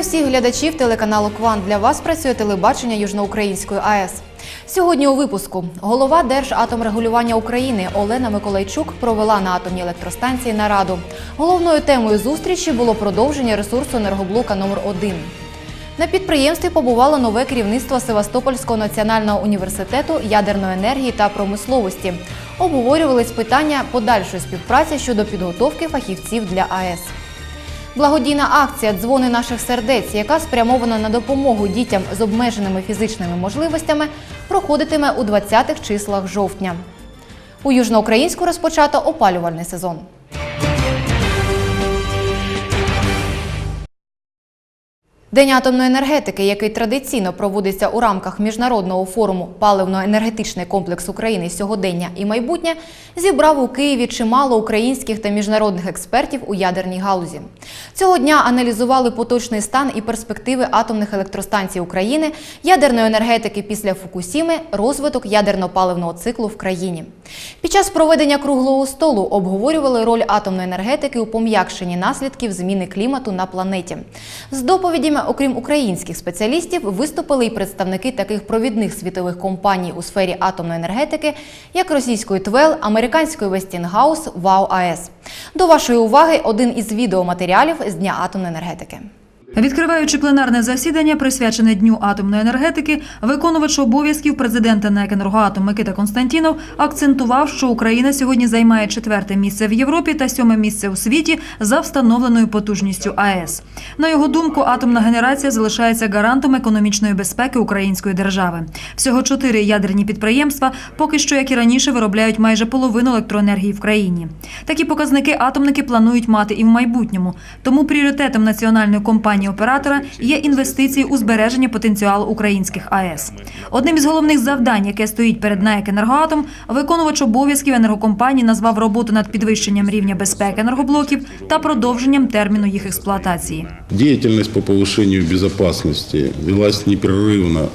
Вітаю всіх глядачів телеканалу Кван. Для вас працює телебачення Южноукраїнської АЕС. Сьогодні у випуску голова Держатомрегулювання України Олена Миколайчук провела на атомній електростанції нараду. Головною темою зустрічі було продовження ресурсу енергоблока номер 1 На підприємстві побувало нове керівництво Севастопольського національного університету ядерної енергії та промисловості. Обговорювались питання подальшої співпраці щодо підготовки фахівців для АЕС. Благодійна акція Дзвони наших сердець, яка спрямована на допомогу дітям з обмеженими фізичними можливостями, проходитиме у 20-х числах жовтня. У Южноукраїнську розпочато опалювальний сезон. День атомної енергетики, який традиційно проводиться у рамках міжнародного форуму Паливно-енергетичний комплекс України сьогодення і майбутнє, зібрав у Києві чимало українських та міжнародних експертів у ядерній галузі. Цього дня аналізували поточний стан і перспективи атомних електростанцій України, ядерної енергетики після Фукусіми, розвиток ядерно-паливного циклу в країні. Під час проведення круглого столу обговорювали роль атомної енергетики у пом'якшенні наслідків зміни клімату на планеті. З доповідями, окрім українських спеціалістів, виступили й представники таких провідних світових компаній у сфері атомної енергетики, як російської ТВЕЛ, американської Westinghouse, ВАУ АЕС. До вашої уваги один із відеоматеріалів з Дня атомної енергетики. Відкриваючи пленарне засідання, присвячене Дню атомної енергетики, виконувач обов'язків президента НЕК «Енергоатом» Микита Константінов акцентував, що Україна сьогодні займає четверте місце в Європі та сьоме місце у світі за встановленою потужністю АЕС. На його думку, атомна генерація залишається гарантом економічної безпеки української держави. Всього чотири ядерні підприємства поки що, як і раніше, виробляють майже половину електроенергії в країні. Такі показники атомники планують мати і в майбутньому. Тому пріоритетом національної компанії оператора є інвестиції у збереження потенціалу українських АЕС. Одним із головних завдань, яке стоїть перед НАЕК «Енергоатом», виконувач обов'язків енергокомпанії назвав роботу над підвищенням рівня безпеки енергоблоків та продовженням терміну їх експлуатації. Деятельность по повышению безопасности велась непрерывно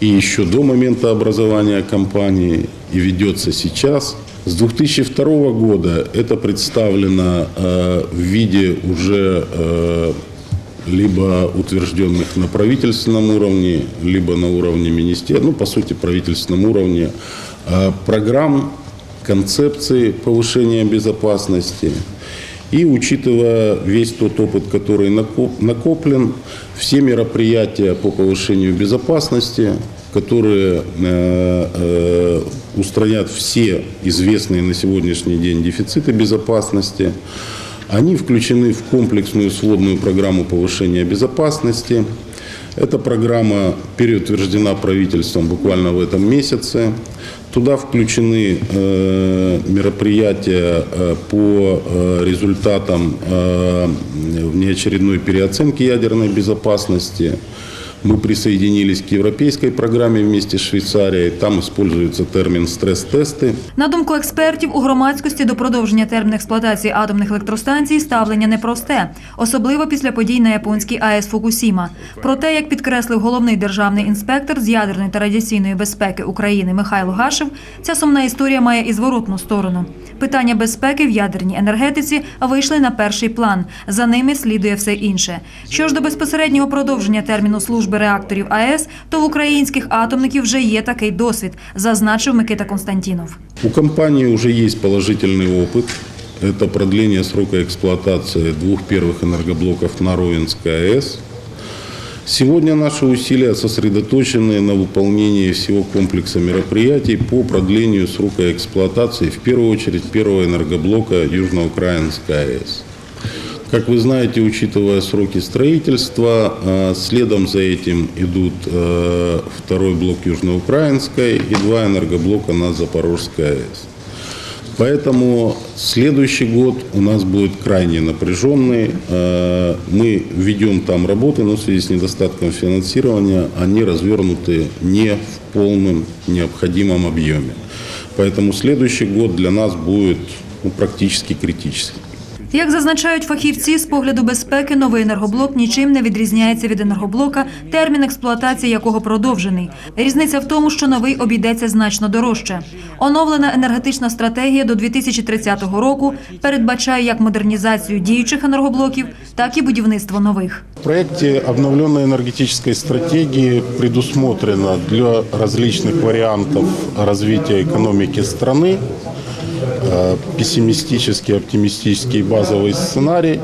и еще до момента образования компании, и ведется сейчас. С 2002 года это представлено э, в виде уже э, либо утвержденных на правительственном уровне, либо на уровне министерства, ну, по сути, правительственном уровне, э, программ, концепции повышения безопасности. И учитывая весь тот опыт, который накоп- накоплен, все мероприятия по повышению безопасности, которые э, э, устранят все известные на сегодняшний день дефициты безопасности, они включены в комплексную сводную программу повышения безопасности. Эта программа переутверждена правительством буквально в этом месяце. Туда включены э, мероприятия э, по э, результатам э, внеочередной переоценки ядерной безопасности. Мы присоединились к европейской программе вместе с Швейцарией. Там используется термин стресс-тесты. На думку експертів, у громадськості до продовження терміну експлуатації атомних електростанцій ставлення непросте, особливо після подій на японській АЕС Фукусіма. Проте, як підкреслив головний державний інспектор з ядерної та радіаційної безпеки України Михайло Гашев, ця сумна історія має і зворотну сторону. Питання безпеки в ядерній енергетиці вийшли на перший план. За ними слідує все інше. Що ж до безпосереднього продовження терміну служби реакторів АЕС, то в українських атомників вже є такий досвід, зазначив Микита Константінов. У компании уже есть положительный опыт. Это продление срока эксплуатации двух первых энергоблоков на Ровенской АЭС. Сегодня наши усилия сосредоточены на выполнении всего комплекса мероприятий по продлению срока эксплуатации, в первую очередь, первого энергоблока Южноукраинской АЭС. Как вы знаете, учитывая сроки строительства, э, следом за этим идут э, второй блок Южноукраинской и два энергоблока на Запорожской АЭС. Поэтому следующий год у нас будет крайне напряженный. Э, Мы ведем там работы, но в связи с недостатком финансирования они развернуты не в полном необходимом объеме. Поэтому следующий год для нас будет ну, практически критический. Як зазначають фахівці, з погляду безпеки новий енергоблок нічим не відрізняється від енергоблока, термін експлуатації якого продовжений. Різниця в тому, що новий обійдеться значно дорожче. Оновлена енергетична стратегія до 2030 року передбачає як модернізацію діючих енергоблоків, так і будівництво нових. В проекте обновленной энергетической стратегии предусмотрено для различных вариантов развития экономики страны э, пессимистический, оптимистический базовый сценарий,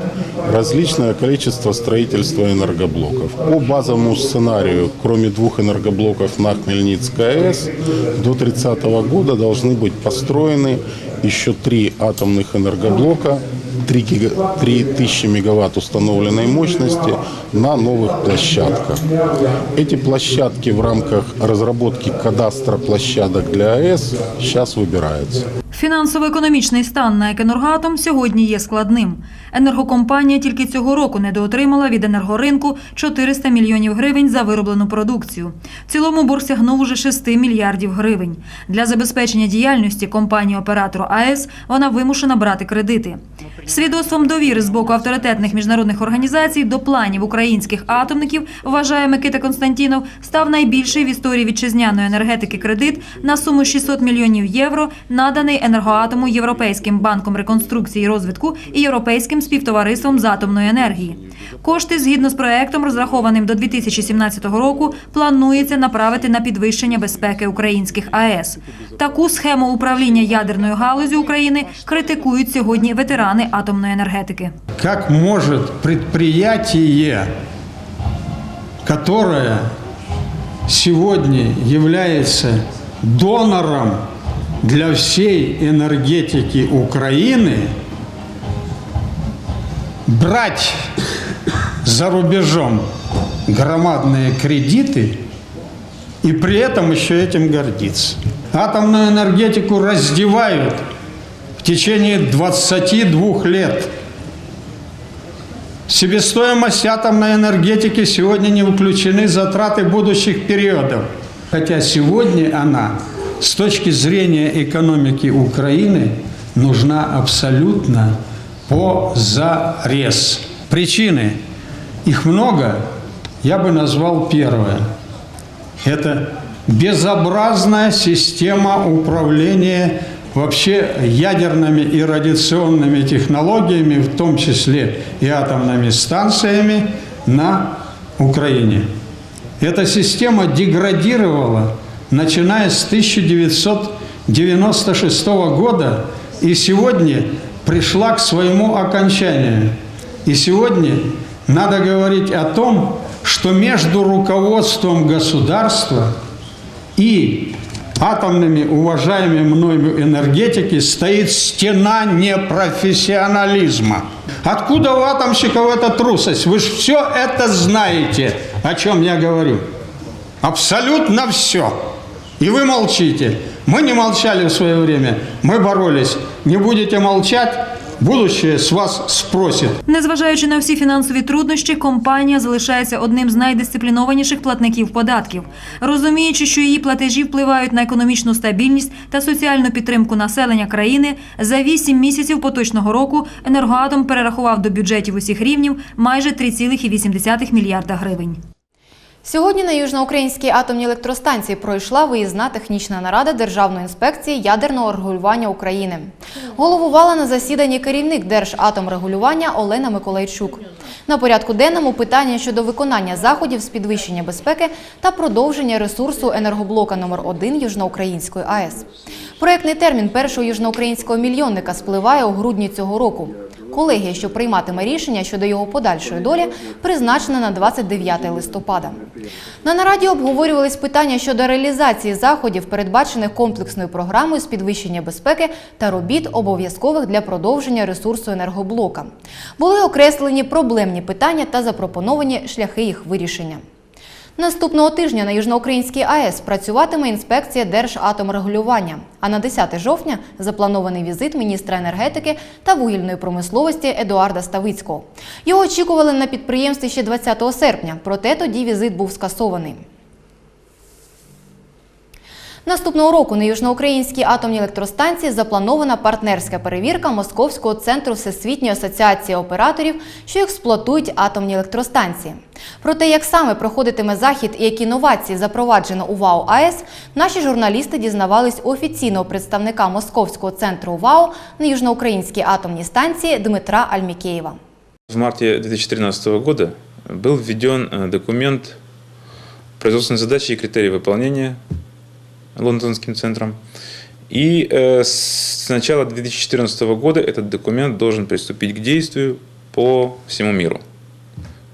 различное количество строительства энергоблоков. По базовому сценарию, кроме двух энергоблоков на Хмельницкой АЭС, до 30 года должны быть построены еще три атомных энергоблока 3, гига- 3000 мегаватт установленной мощности на новых площадках. Эти площадки в рамках разработки кадастра площадок для АЭС сейчас выбираются. Фінансово-економічний стан на «Екенергоатом» сьогодні є складним. Енергокомпанія тільки цього року недоотримала від енергоринку 400 мільйонів гривень за вироблену продукцію. В цілому борг сягнув уже 6 мільярдів гривень. Для забезпечення діяльності компанії-оператору АЕС вона вимушена брати кредити. Свідоцтвом довіри з боку авторитетних міжнародних організацій до планів українських атомників, вважає Микита Константінов, став найбільший в історії вітчизняної енергетики кредит на суму 600 мільйонів євро, наданий енергоатому Європейським банком реконструкції і розвитку і Європейським співтовариством з атомної енергії. Кошти, згідно з проектом, розрахованим до 2017 року, планується направити на підвищення безпеки українських АЕС. Таку схему управління ядерною галузю України критикують сьогодні ветерани атомної енергетики. Как может предприятие, которое сегодня является донором для всей энергетики Украины, брать за рубежом громадные кредиты и при этом еще этим гордиться. Атомную энергетику раздевают в течение 22 лет. Себестоимость атомной энергетики сегодня не включены затраты будущих периодов. Хотя сегодня она с точки зрения экономики Украины нужна абсолютно позарез. Причины, их много, я бы назвал первое. Это безобразная система управления вообще ядерными и радиационными технологиями, в том числе и атомными станциями на Украине. Эта система деградировала, начиная с 1996 года, и сегодня пришла к своему окончанию. И сегодня надо говорить о том, что между руководством государства и атомными уважаемыми мною энергетики стоит стена непрофессионализма. Откуда у атомщиков эта трусость? Вы же все это знаете, о чем я говорю. Абсолютно все. И вы молчите. Мы не молчали в свое время. Мы боролись. Не будете молчать, будущее с вас спросит. Незважаючи на всі фінансові труднощі, компанія залишається одним з найдисциплінованіших платників податків. Розуміючи, що її платежі впливають на економічну стабільність та соціальну підтримку населення країни, за 8 місяців поточного року енергоатом перерахував до бюджетів усіх рівнів майже 3,8 мільярда гривень. Сьогодні на Южноукраїнській атомній електростанції пройшла виїзна технічна нарада Державної інспекції ядерного регулювання України. Головувала на засіданні керівник Держатомрегулювання Олена Миколайчук. На порядку денному питання щодо виконання заходів з підвищення безпеки та продовження ресурсу енергоблока номер 1 Южноукраїнської АЕС. Проектний термін першого южноукраїнського мільйонника спливає у грудні цього року. Колегія, що прийматиме рішення щодо його подальшої долі, призначена на 29 листопада. На нараді обговорювались питання щодо реалізації заходів, передбачених комплексною програмою з підвищення безпеки та робіт, обов'язкових для продовження ресурсу енергоблока. Були окреслені проблемні питання та запропоновані шляхи їх вирішення. Наступного тижня на Южноукраїнській АЕС працюватиме інспекція Держатомрегулювання. А на 10 жовтня запланований візит міністра енергетики та вугільної промисловості Едуарда Ставицького. Його очікували на підприємстві ще 20 серпня, проте тоді візит був скасований. Наступного року на Южноукраїнській атомній електростанції запланована партнерська перевірка Московського центру Всесвітньої асоціації операторів, що експлуатують атомні електростанції. Про те, як саме проходитиме захід і які новації запроваджено у ВАО АЕС, наші журналісти дізнавались у офіційного представника Московського центру ВАО на Южноукраїнській атомній станції Дмитра Альмікеєва. В марте 2013 года был введен э, документ производственной задачи и критерии выполнения Лондонским центром. И э, с начала 2014 года этот документ должен приступить к действию по всему миру.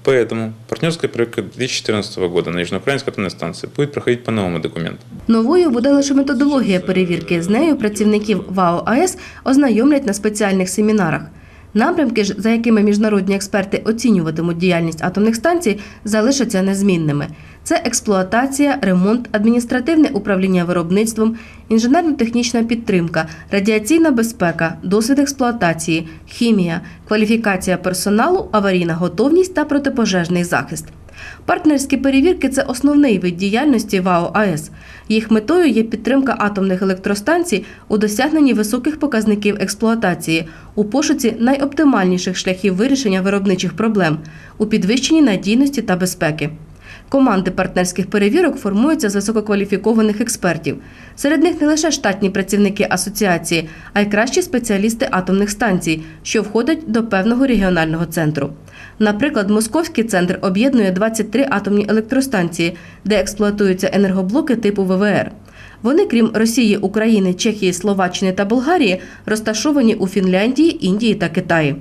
Поэтому партнерская проверка 2014 года на Южноукраинской атомной станции будет проходить по новому документу. Новою буде лише методологія перевірки. З нею працівників ВАО АЕС ознайомлять на спеціальних семінарах. Напрямки ж, за якими міжнародні експерти оцінюватимуть діяльність атомних станцій, залишаться незмінними. Це експлуатація, ремонт, адміністративне управління виробництвом, інженерно-технічна підтримка, радіаційна безпека, досвід експлуатації, хімія, кваліфікація персоналу, аварійна готовність та протипожежний захист. Партнерські перевірки це основний вид діяльності ВАО АЕС. Їх метою є підтримка атомних електростанцій у досягненні високих показників експлуатації, у пошуці найоптимальніших шляхів вирішення виробничих проблем, у підвищенні надійності та безпеки. Команди партнерських перевірок формуються з висококваліфікованих експертів. Серед них не лише штатні працівники асоціації, а й кращі спеціалісти атомних станцій, що входять до певного регіонального центру. Наприклад, Московський центр об'єднує 23 атомні електростанції, де експлуатуються енергоблоки типу ВВР. Вони, крім Росії, України, Чехії, Словаччини та Болгарії, розташовані у Фінляндії, Індії та Китаї.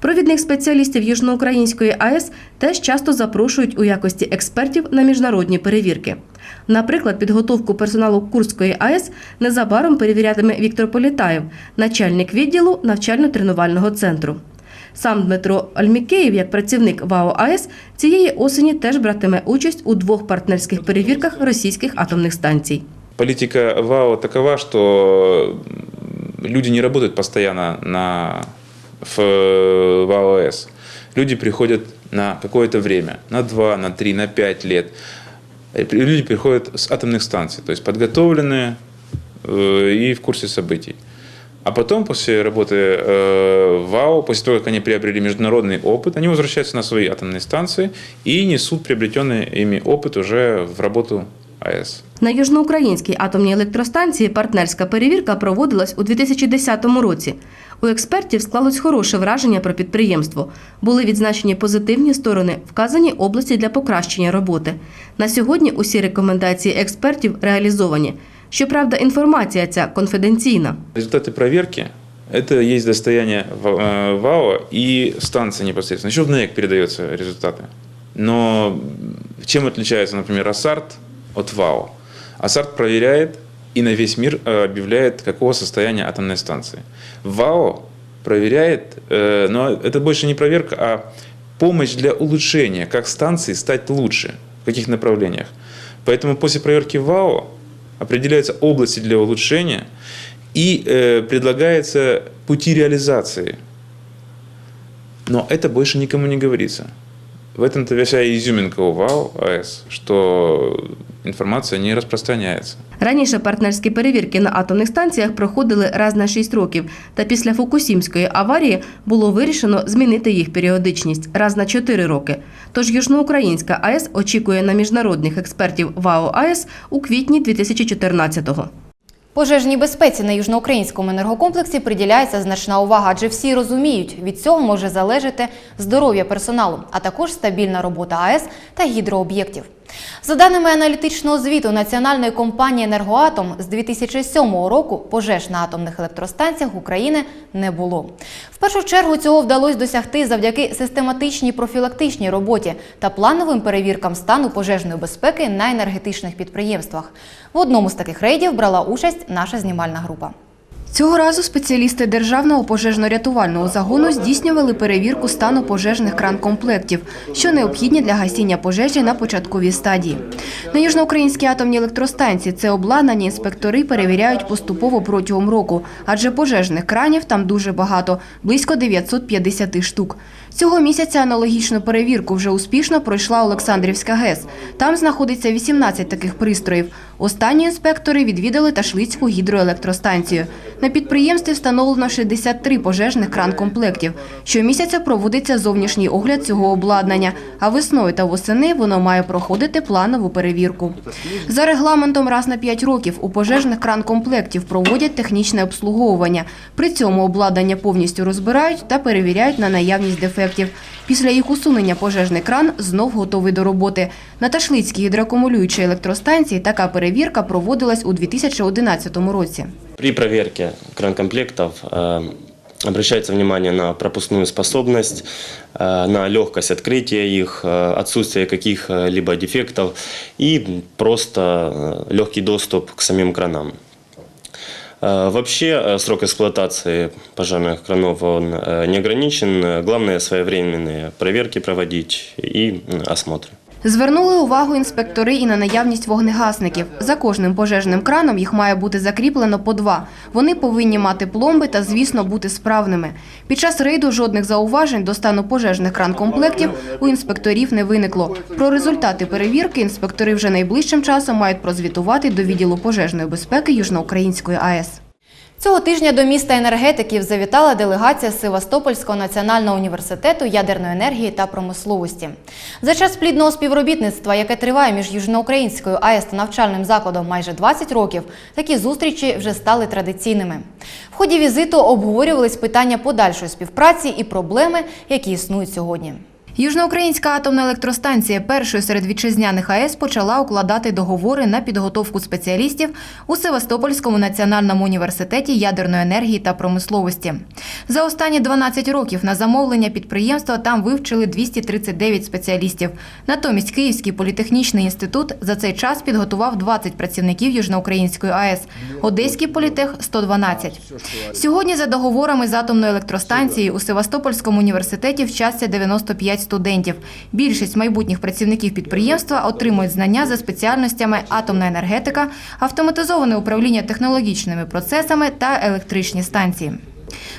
Провідних спеціалістів Южноукраїнської АЕС теж часто запрошують у якості експертів на міжнародні перевірки. Наприклад, підготовку персоналу Курської АЕС незабаром перевірятиме Віктор Політаєв, начальник відділу навчально-тренувального центру. Сам Дмитро Альмікеєв, як працівник ВАО АЕС, цієї осені теж братиме участь у двох партнерських перевірках російських атомних станцій. Политика ВАО такова, что люди не работают постоянно на в э, ВАО «С». Люди приходят на какое-то время, на 2, на 3, на 5 лет. Э, при- Люди приходят с атомных станций, то есть подготовленные э, и в курсе событий. А потом, после работы э, в ВАО, после того, как они приобрели международный опыт, они возвращаются на свои атомные станции и несут приобретенный ими опыт уже в работу АЭС. На Южноукраїнській атомній електростанції партнерська перевірка проводилась у 2010 році. У експертів склалось хороше враження про підприємство. Були відзначені позитивні сторони, вказані області для покращення роботи. На сьогодні усі рекомендації експертів реалізовані. Щоправда, інформація ця конфіденційна. Результаты проверки – это есть достояние В- э, ВАО и станции непосредственно. Еще в НЭК передаются результаты. Но чем отличается, например, АСАРТ от ВАО? АСАРТ проверяет и на весь мир э, объявляет, какого состояния атомной станции. ВАО проверяет, э, но это больше не проверка, а помощь для улучшения, как станции стать лучше, в каких направлениях. Поэтому после проверки ВАО определяются области для улучшения и э, предлагается пути реализации. Но это больше никому не говорится. В этом-то вся изюминка у ВАО АЭС, что информация не распространяется. Раніше партнерські перевірки на атомних станціях проходили раз на 6 років, та після Фукусімської аварії було вирішено змінити їх періодичність раз на 4 роки. Тож Южноукраїнська АЕС очікує на міжнародних експертів ВАО АЕС у квітні 2014-го. Пожежній безпеці на южноукраїнському енергокомплексі приділяється значна увага, адже всі розуміють, від цього може залежати здоров'я персоналу, а також стабільна робота АЕС та гідрооб'єктів. За даними аналітичного звіту Національної компанії «Енергоатом», з 2007 року пожеж на атомних електростанціях України не було. В першу чергу цього вдалося досягти завдяки систематичній профілактичній роботі та плановим перевіркам стану пожежної безпеки на енергетичних підприємствах. В одному з таких рейдів брала участь наша знімальна група. Цього разу спеціалісти державного пожежно-рятувального загону здійснювали перевірку стану пожежних кран-комплектів, що необхідні для гасіння пожежі на початковій стадії. На южноукраїнській атомній електростанції це обладнані інспектори перевіряють поступово протягом року, адже пожежних кранів там дуже багато близько 950 штук. Цього місяця аналогічну перевірку вже успішно пройшла Олександрівська ГЕС. Там знаходиться 18 таких пристроїв. Останні інспектори відвідали Ташлицьку гідроелектростанцію. На підприємстві встановлено 63 пожежних кран-комплектів. Щомісяця проводиться зовнішній огляд цього обладнання, а весною та восени воно має проходити планову перевірку. За регламентом раз на 5 років у пожежних кран-комплектів проводять технічне обслуговування. При цьому обладнання повністю розбирають та перевіряють на наявність дефектів Після їх усунення пожежний кран знов готовий до роботи. На Ташлицькій гідроакумулюючій електростанції така перевірка проводилась у 2011 році. При проверке кран-комплектов э, обращается внимание на пропускную способность, э, на легкость открытия их, э, отсутствие каких-либо дефектов и просто э, легкий доступ к самим кранам. Э, Вообще э, срок эксплуатации пожарных кранов он э, не ограничен. Э, Главное своевременные проверки проводить и м, осмотры. Звернули увагу інспектори і на наявність вогнегасників. За кожним пожежним краном їх має бути закріплено по два. Вони повинні мати пломби та, звісно, бути справними. Під час рейду жодних зауважень до стану пожежних кран-комплектів у інспекторів не виникло. Про результати перевірки інспектори вже найближчим часом мають прозвітувати до відділу пожежної безпеки Южноукраїнської АЕС. Цього тижня до міста енергетиків завітала делегація Севастопольського національного університету ядерної енергії та промисловості. За час плідного співробітництва, яке триває між Южноукраїнською АЕС та навчальним закладом майже 20 років, такі зустрічі вже стали традиційними. В ході візиту обговорювались питання подальшої співпраці і проблеми, які існують сьогодні. Южноукраїнська атомна електростанція першою серед вітчизняних АЕС почала укладати договори на підготовку спеціалістів у Севастопольському національному університеті ядерної енергії та промисловості. За останні 12 років на замовлення підприємства там вивчили 239 спеціалістів. Натомість Київський політехнічний інститут за цей час підготував 20 працівників Южноукраїнської АЕС, Одеський політех 112. Сьогодні за договорами з атомною електростанцією у Севастопольському університеті вчаться 95 студентів. Більшість майбутніх працівників підприємства отримують знання за спеціальностями атомна енергетика, автоматизоване управління технологічними процесами та електричні станції.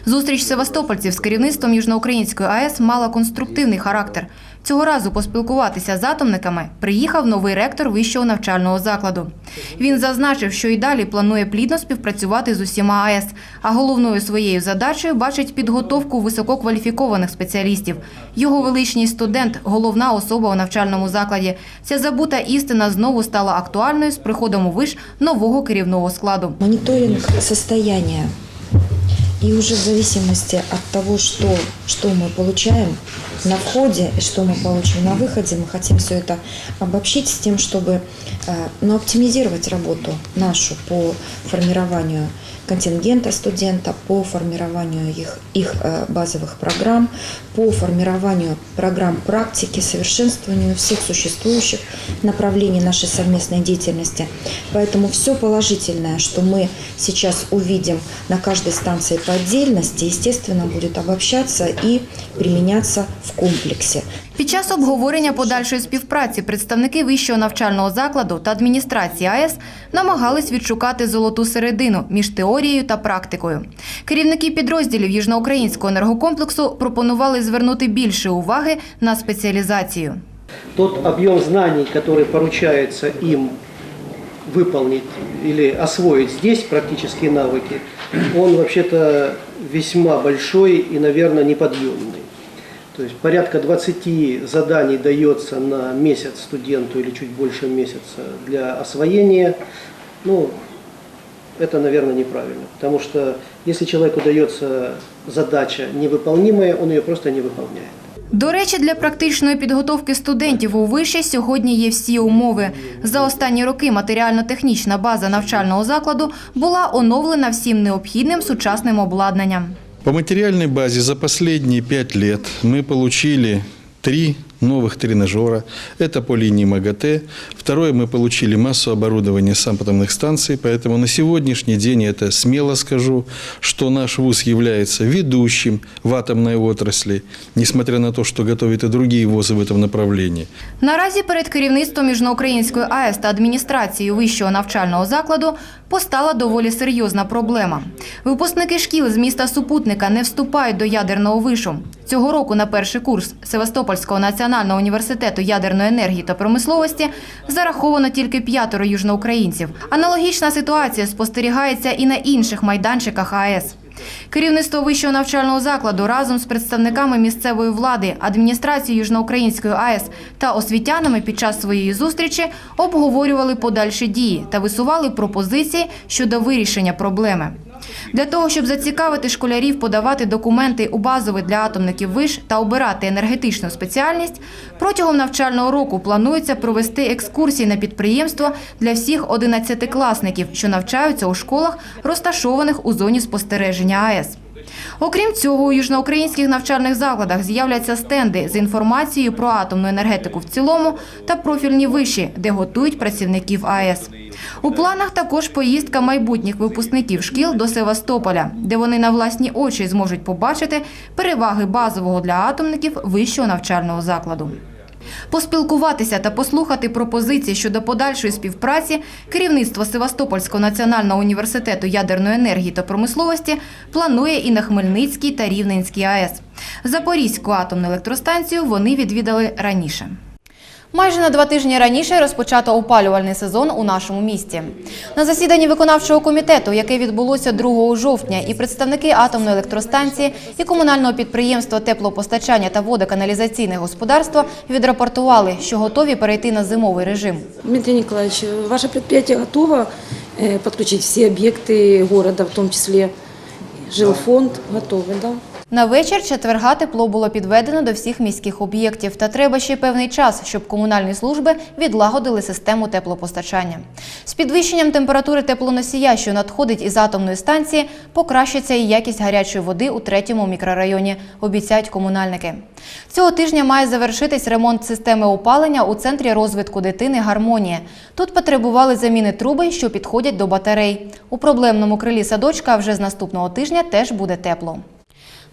Зустріч севастопольців з керівництвом Южноукраїнської АЕС мала конструктивний характер. Цього разу поспілкуватися з атомниками приїхав новий ректор вищого навчального закладу. Він зазначив, що і далі планує плідно співпрацювати з усіма АЕС, а головною своєю задачею бачить підготовку висококваліфікованих спеціалістів. Його величність студент, головна особа у навчальному закладі. Ця забута істина знову стала актуальною з приходом у виш нового керівного складу. Мониторинг состояния. И уже в зависимости от того, что, что мы получаем на входе и что мы получим на выходе, мы хотим все это обобщить с тем, чтобы э, ну, оптимизировать работу нашу по формированию контингента студента, по формированию их, их э, базовых программ, по формированию программ практики, совершенствованию всех существующих направлений нашей совместной деятельности. Поэтому все положительное, что мы сейчас увидим на каждой станции по отдельности, естественно, будет обобщаться и применяться в комплексе. Під час обговорення подальшої співпраці представники вищого навчального закладу та адміністрації АЕС намагались відшукати золоту середину між теорією та практикою. Керівники підрозділів Южноукраїнського енергокомплексу пропонували звернути більше уваги на спеціалізацію. тот объем знаний, который поручается им выполнить или освоить здесь, практические навыки, он вообще-то весьма большой и, наверное, неподъемный. То есть порядка 20 заданий дается на месяц студенту или чуть больше месяца для освоения. Ну, это, наверное, неправильно. Потому что если человеку дается задача невыполнимая, он ее просто не выполняет. До речі, для практичної підготовки студентів у виші сьогодні є всі умови. За останні роки матеріально-технічна база навчального закладу була оновлена всім необхідним сучасним обладнанням. По материальной базе за последние пять лет мы получили три новых тренажера. Это по линии МАГАТЭ. Второе, мы получили массу оборудования сампотомных станций, поэтому на сегодняшний день, это смело скажу, что наш ВУЗ является ведущим в атомной отрасли, несмотря на то, что готовят и другие ВУЗы в этом направлении. Наразі перед керівництвом Міжноукраїнської АЕС та адміністрацією вищого навчального закладу постала доволі серйозна проблема. Випускники шкіл з міста Супутника не вступають до ядерного вишу. Цього року на перший курс Севастопольського національного університету ядерної енергії та промисловості зараховано тільки п'ятеро южноукраїнців. Аналогічна ситуація спостерігається і на інших майданчиках АЕС. Керівництво вищого навчального закладу разом з представниками місцевої влади, адміністрації Южноукраїнської АЕС та освітянами під час своєї зустрічі обговорювали подальші дії та висували пропозиції щодо вирішення проблеми. Для того, щоб зацікавити школярів подавати документи у базовий для атомників виш та обирати енергетичну спеціальність, протягом навчального року планується провести екскурсії на підприємство для всіх 11-класників, що навчаються у школах, розташованих у зоні спостереження АЕС. Окрім цього, у южноукраїнських навчальних закладах з'являться стенди з інформацією про атомну енергетику в цілому та профільні виші, де готують працівників АЕС. У планах також поїздка майбутніх випускників шкіл до Севастополя, де вони на власні очі зможуть побачити переваги базового для атомників вищого навчального закладу. Поспілкуватися та послухати пропозиції щодо подальшої співпраці керівництво Севастопольського національного університету ядерної енергії та промисловості планує і на Хмельницькій та Рівненській АЕС. Запорізьку атомну електростанцію вони відвідали раніше. Майже на два тижні раніше розпочато опалювальний сезон у нашому місті. На засіданні виконавчого комітету, яке відбулося 2 жовтня, і представники атомної електростанції і комунального підприємства теплопостачання та водоканалізаційне господарство відрапортували, що готові перейти на зимовий режим. Дмитрий Николаевич, ваше предприятие готово э, подключить все объекты города, в том числе жилфонд, готовы, да? На вечір четверга тепло було підведено до всіх міських об'єктів, та треба ще певний час, щоб комунальні служби відлагодили систему теплопостачання. З підвищенням температури теплоносія, що надходить із атомної станції, покращиться і якість гарячої води у третьому мікрорайоні, обіцяють комунальники. Цього тижня має завершитись ремонт системи опалення у центрі розвитку дитини Гармонія. Тут потребували заміни труби, що підходять до батарей. У проблемному крилі садочка вже з наступного тижня теж буде тепло.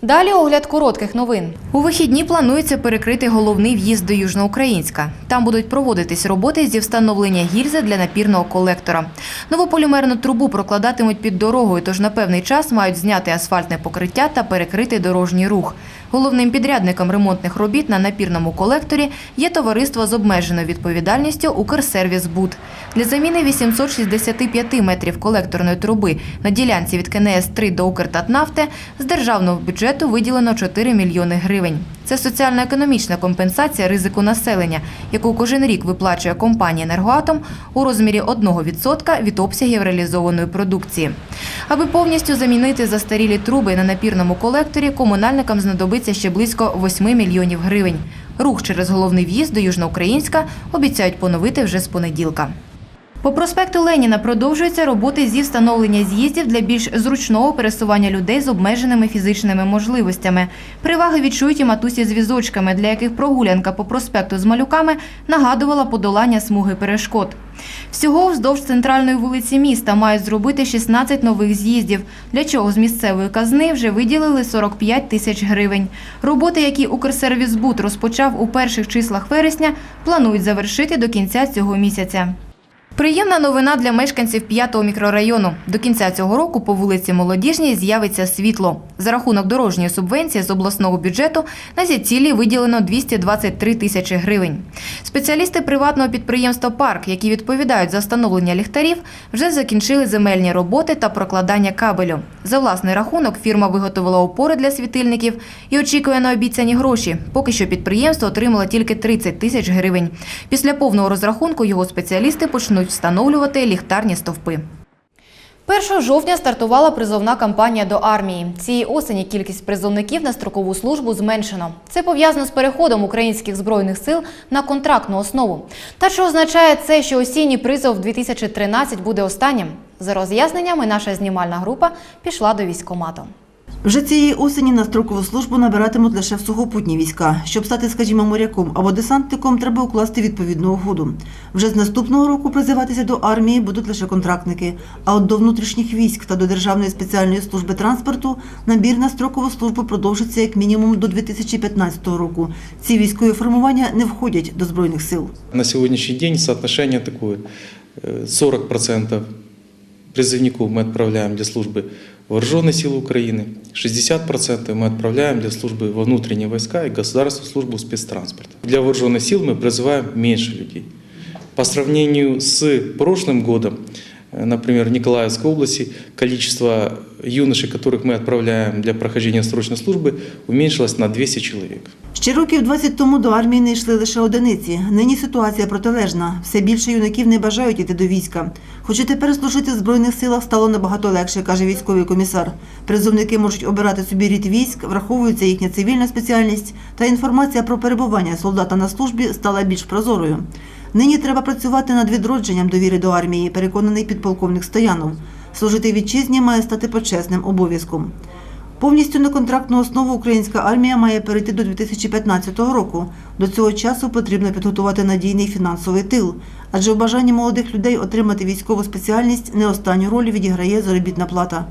Далі огляд коротких новин. У вихідні планується перекрити головний в'їзд до Южноукраїнська. Там будуть проводитись роботи зі встановлення гільзи для напірного колектора. Нову полімерну трубу прокладатимуть під дорогою, тож на певний час мають зняти асфальтне покриття та перекрити дорожній рух. Головним підрядником ремонтних робіт на напірному колекторі є товариство з обмеженою відповідальністю «Укрсервісбуд». Для заміни 865 метрів колекторної труби на ділянці від КНС-3 до «Укртатнафти» з державного бюджету виділено 4 мільйони гривень. Це соціально-економічна компенсація ризику населення, яку кожен рік виплачує компанія «Енергоатом» у розмірі 1% від обсягів реалізованої продукції. Аби повністю замінити застарілі труби на напірному колекторі, комунальникам знадобиться ще близько 8 мільйонів гривень. Рух через головний в'їзд до Южноукраїнська обіцяють поновити вже з понеділка. По проспекту Леніна продовжуються роботи зі встановлення з'їздів для більш зручного пересування людей з обмеженими фізичними можливостями. Переваги відчують і матусі з візочками, для яких прогулянка по проспекту з малюками нагадувала подолання смуги перешкод. Всього вздовж центральної вулиці міста мають зробити 16 нових з'їздів, для чого з місцевої казни вже виділили 45 тисяч гривень. Роботи, які Укрсервісбуд розпочав у перших числах вересня, планують завершити до кінця цього місяця. Приємна новина для мешканців 5-го мікрорайону. До кінця цього року по вулиці Молодіжній з'явиться світло. За рахунок дорожньої субвенції з обласного бюджету на ці цілі виділено 223 тисячі гривень. Спеціалісти приватного підприємства «Парк», які відповідають за встановлення ліхтарів, вже закінчили земельні роботи та прокладання кабелю. За власний рахунок фірма виготовила опори для світильників і очікує на обіцяні гроші. Поки що підприємство отримало тільки 30 тисяч гривень. Після повного розрахунку його спеціалісти почнуть встановлювати ліхтарні стовпи. 1 жовтня стартувала призовна кампанія до армії. Цієї осені кількість призовників на строкову службу зменшено. Це пов'язано з переходом українських збройних сил на контрактну основу. Та чи означає це, що осінній призов 2013 буде останнім? За роз'ясненнями наша знімальна група пішла до військкомату. Вже цієї осені на строкову службу набиратимуть лише в сухопутні війська. Щоб стати, скажімо, моряком або десантником, треба укласти відповідну угоду. Вже з наступного року призиватися до армії будуть лише контрактники. А от до внутрішніх військ та до Державної спеціальної служби транспорту набір на строкову службу продовжиться як мінімум до 2015 року. Ці військові формування не входять до збройних сил. На сегодняшний день соотношение такое. э, 40% призывников мы отправляем для службы вооруженной силы Украины, 60% мы отправляем для службы во внутренние войска и государственную службу спецтранспорта. Для вооруженных сил мы призываем меньше людей. По сравнению с прошлым годом, э, например, в Николаевской области, количество юношей, которых мы отправляем для прохождения срочной службы, уменьшилось на 200 человек. Ще років 20 тому до армії не йшли лише одиниці. Нині ситуація протилежна. Все більше юнаків не бажають іти до війська. Хоч і тепер служити в Збройних силах стало набагато легше, каже військовий комісар. Призовники можуть обирати собі рід військ, враховується їхня цивільна спеціальність, та інформація про перебування солдата на службі стала більш прозорою. Нині треба працювати над відродженням довіри до армії, переконаний підполковник Стоянов. Служити вітчизні має стати почесним обов'язком. Повністю на контрактну основу українська армія має перейти до 2015 року. До цього часу потрібно підготувати надійний фінансовий тил, адже в бажанні молодих людей отримати військову спеціальність не останню роль відіграє заробітна плата.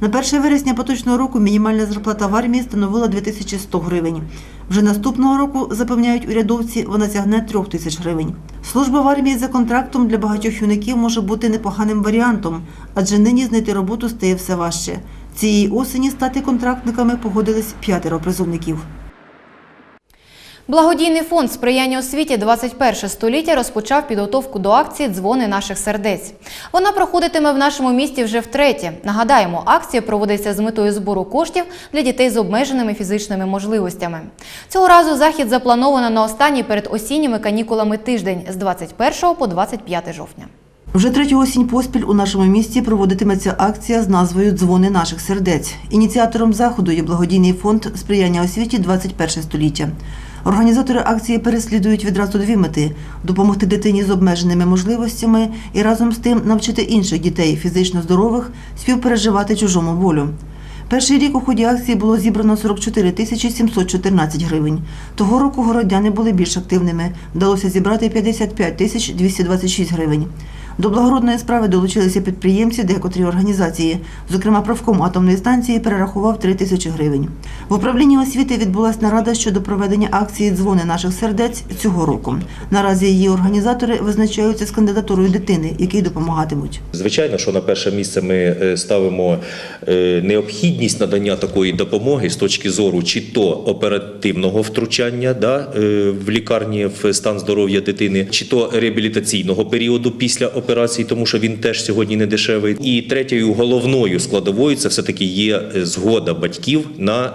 На 1 вересня поточного року мінімальна зарплата в армії становила 2100 гривень. Вже наступного року, запевняють урядовці, вона сягне 3 тисяч гривень. Служба в армії за контрактом для багатьох юнаків може бути непоганим варіантом, адже нині знайти роботу стає все важче. Цієї осені стати контрактниками погодились п'ятеро призовників. Благодійний фонд сприяння освіті 21 століття розпочав підготовку до акції Дзвони наших сердець. Вона проходитиме в нашому місті вже втретє. Нагадаємо, акція проводиться з метою збору коштів для дітей з обмеженими фізичними можливостями. Цього разу захід заплановано на останній перед осінніми канікулами тиждень з 21 по 25 жовтня. Вже третю осінь поспіль у нашому місті проводитиметься акція з назвою Дзвони наших сердець. Ініціатором заходу є благодійний фонд сприяння освіті 21 століття. Організатори акції переслідують відразу дві мети: допомогти дитині з обмеженими можливостями і разом з тим навчити інших дітей фізично здорових співпереживати чужому болю. Перший рік у ході акції було зібрано 44 тисячі 714 гривень. Того року городяни були більш активними. Вдалося зібрати 55 тисяч 226 гривень. До благородної справи долучилися підприємці декотрі організації. Зокрема, правком атомної станції перерахував 3 тисячі гривень. В управлінні освіти відбулася нарада щодо проведення акції Дзвони наших сердець цього року. Наразі її організатори визначаються з кандидатурою дитини, якій допомагатимуть. Звичайно, що на перше місце ми е, ставимо е, необхідність надання такої допомоги з точки зору чи то оперативного втручання да, е, в лікарні в стан здоров'я дитини, чи то реабілітаційного періоду після операції, тому що він теж сьогодні не дешевий. І третьою головною складовою це все таки є е, згода батьків на.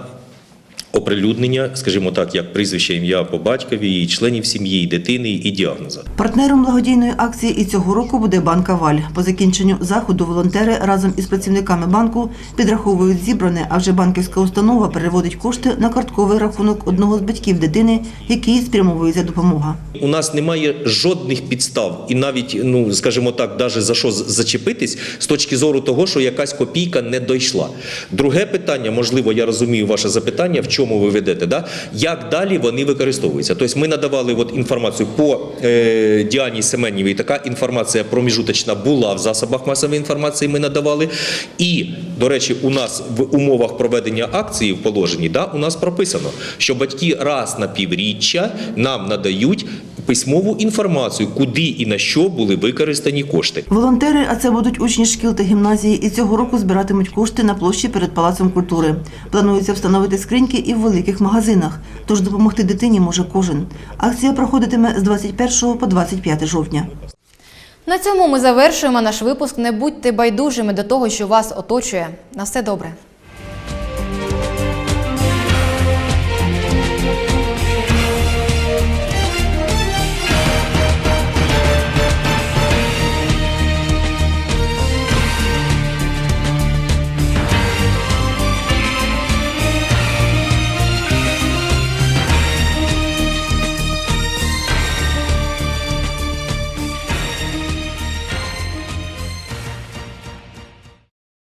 Оприлюднення, скажімо так, як прізвище, ім'я по батькові, і членів сім'ї, і дитини, і діагноза. Партнером благодійної акції і цього року буде банк «Аваль». По закінченню заходу волонтери разом із працівниками банку підраховують зібране, а вже банківська установа переводить кошти на картковий рахунок одного з батьків дитини, якій спрямовується допомога. У нас немає жодних підстав, і навіть, ну скажімо так, даже за що зачепитись з точки зору того, що якась копійка не дійшла. Друге питання, можливо, я розумію ваше запитання, в чому ви ведете, да? як далі вони використовуються. Тобто ми надавали от інформацію по е, Діані Семенівій. Така інформація проміжуточна була в засобах масової інформації. Ми надавали. І, до речі, у нас в умовах проведення акції в положенні, да, у нас прописано, що батьки раз на півріччя нам надають письмову інформацію, куди і на що були використані кошти. Волонтери, а це будуть учні шкіл та гімназії, і цього року збиратимуть кошти на площі перед палацом культури. Планується встановити скриньки і в великих магазинах, тож допомогти дитині може кожен. Акція проходитиме з 21 по 25 жовтня. На цьому ми завершуємо наш випуск. Не будьте байдужими до того, що вас оточує. На все добре.